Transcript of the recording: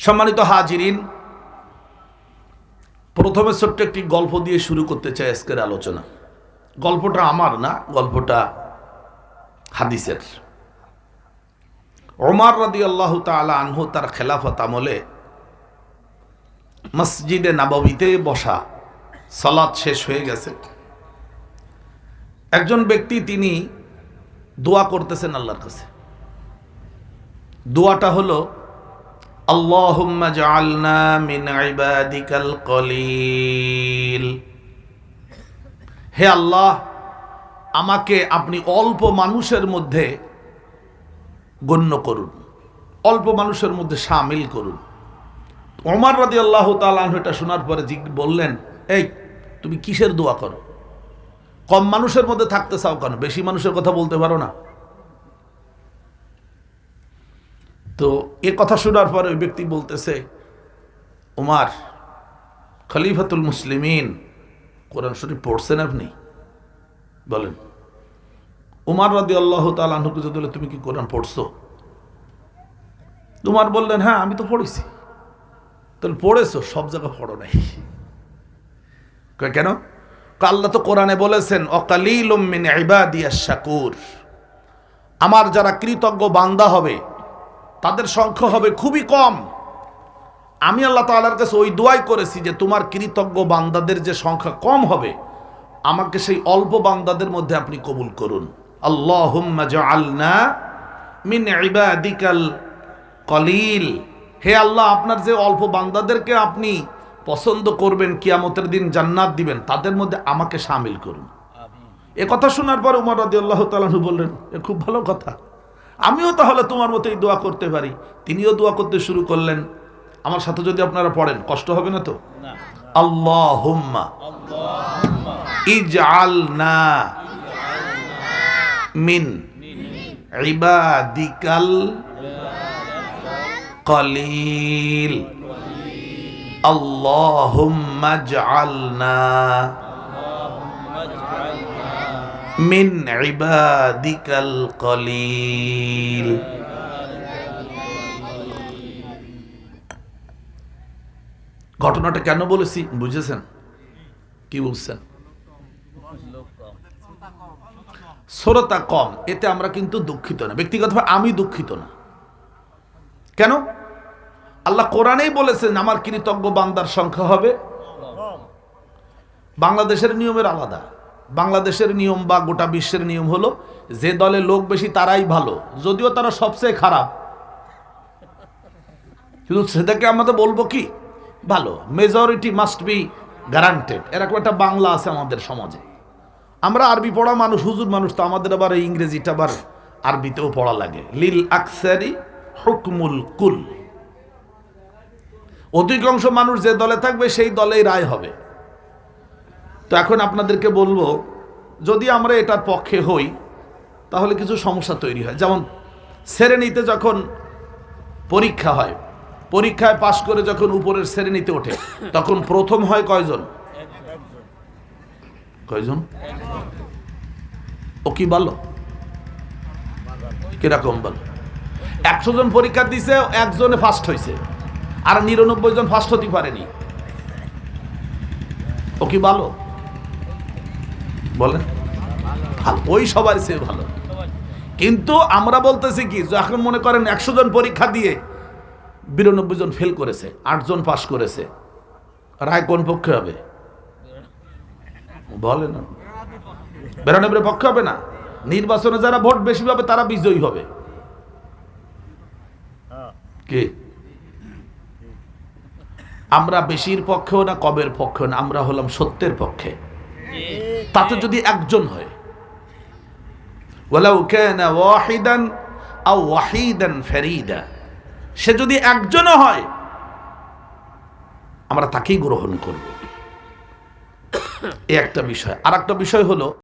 সম্মানিত হাজিরিন, প্রথমে ছোট্ট একটি গল্প দিয়ে শুরু করতে চাই আজকের আলোচনা। গল্পটা আমার না, গল্পটা হাদিসের। ওমার রাদি আল্লাহ তালা আনহু তার খেলাফত আমলে মসজিদে নাববিতে বসা সালাদ শেষ হয়ে গেছে। একজন ব্যক্তি তিনি দোয়া করতেছেন আল্লাহর কাছে। দোয়াটা হলো আল্লাহুম্মা জাআলনা মিন ইবাদিকাল কলিল। হে আল্লাহ, আমাকে আপনি অল্প মানুষের মধ্যে গণ্য করুন, অল্প মানুষের মধ্যে সামিল করুন। ওমর রাদি আল্লাহ তালাহ এটা শোনার পরে বললেন, এই, তুমি কিসের দোয়া করো? কম মানুষের মধ্যে থাকতে চাও কেন? বেশি মানুষের কথা বলতে পারো না? তো এ কথা শোনার পরে ওই ব্যক্তি বলতেছে উমার খলিফাতুল মুসলিমিন, কোরআন শরীফ পড়ছেন আপনি? বলেন উমার রাদি আল্লাহ তালুকে যদি তুমি কি কোরআন পড়ছো? তোমার বললেন হ্যাঁ আমি তো পড়েছি। তাহলে পড়েছো, সব জায়গায় পড়ো নাই। কেন? আল্লাহ তো কোরআনে বলেছেন অকালিল আমার যারা কৃতজ্ঞ বান্দা হবে তাদের সংখ্যা হবে খুবই কম। আমি আল্লাহ তাআলার কাছে ওই দোয়াই করেছি যে তোমার কৃতজ্ঞ বান্দাদের যে সংখ্যা কম হবে, আমাকে সেই অল্প বান্দাদের মধ্যে আপনি কবুল করুন। আল্লাহুম্মা জাআলনা মিন কলিল। হে আল্লাহ, আপনার যে অল্প বান্দাদেরকে আপনি পছন্দ করবেন, কিয়ামতের দিন জান্নাত দিবেন, তাদের মধ্যে আমাকে সামিল করুন। এ কথা শোনার পর উমর রাদি আল্লাহ তালু বললেন, এ খুব ভালো কথা। আমিও তাহলে তোমার মতোই দোয়া করতে পারি। তিনিও দোয়া করতে শুরু করলেন। আমার সাথে যদি আপনারা পড়েন কষ্ট হবে না তো? আল্লাহ হুম্মা ইজআলনা মিন ইবাদিকাল কলিল। আল্লাহুম্মা মিন ইবাদিকাল কলিল। ঘটনাটা কেন বলেছি? বুঝেছেন? কি বুঝছেন শ্রোতা কম। এতে আমরা কিন্তু দুঃখিত না। ব্যক্তিগতভাবে আমি দুঃখিত না। কেন? আল্লাহ কোরআনেই বলেছেন, আমার কৃতজ্ঞ বান্দার সংখ্যা হবে। বাংলাদেশের নিয়মের আলাদা। বাংলাদেশের নিয়ম বা গোটা বিশ্বের নিয়ম হলো, যে দলে লোক বেশি তারাই ভালো, যদিও তারা সবচেয়ে খারাপ। কিন্তু সেটাকে আমাদের বলব কি? ভালো মেজরিটি মাস্ট বি গ্যারান্টেড এরকম একটা বাংলা আছে আমাদের সমাজে। আমরা আরবি পড়া মানুষ, হুজুর মানুষ, তো আমাদের আবার এই ইংরেজিটা আবার আরবিতেও পড়া লাগে। লিল আকসারি হুকমুল কুল। অধিকাংশ মানুষ যে দলে থাকবে, সেই দলেই রায় হবে। তো এখন আপনাদেরকে বলব, যদি আমরা এটার পক্ষে হই, তাহলে কিছু সমস্যা তৈরি হয়। যেমন, শ্রেণীতে যখন পরীক্ষা হয়, পরীক্ষায় পাশ করে যখন উপরের শ্রেণীতে ওঠে, তখন প্রথম হয় কয়জন? কয়জন? ও কি বলো কীরকম বলো একশো জন পরীক্ষা দিছে, একজনে ফার্স্ট হয়েছে আর নিরানব্বই জন ফার্স্ট হতে পারেনি। ও কি ভালো বলেন। ভালো, ওই সবার চেয়ে ভালো। কিন্তু আমরা বলতেছি কি এখন মনে করেন একশো জন পরীক্ষা দিয়ে বিরানব্বই জন ফেল করেছে আটজন পাশ করেছে। রায় কোন পক্ষে হবে? বলে না বিরানব্বই পক্ষে হবে না। নির্বাচনে যারা ভোট বেশি পাবে, তারা বিজয়ী হবে। কি? আমরা বেশির পক্ষেও না কবের পক্ষেও না, আমরা হলাম সত্যের পক্ষে। তাতে যদি একজন হয়। সে যদি একজনও হয়, আমরা তাকেই গ্রহণ করব। এ একটা বিষয়। আর একটা বিষয় হলো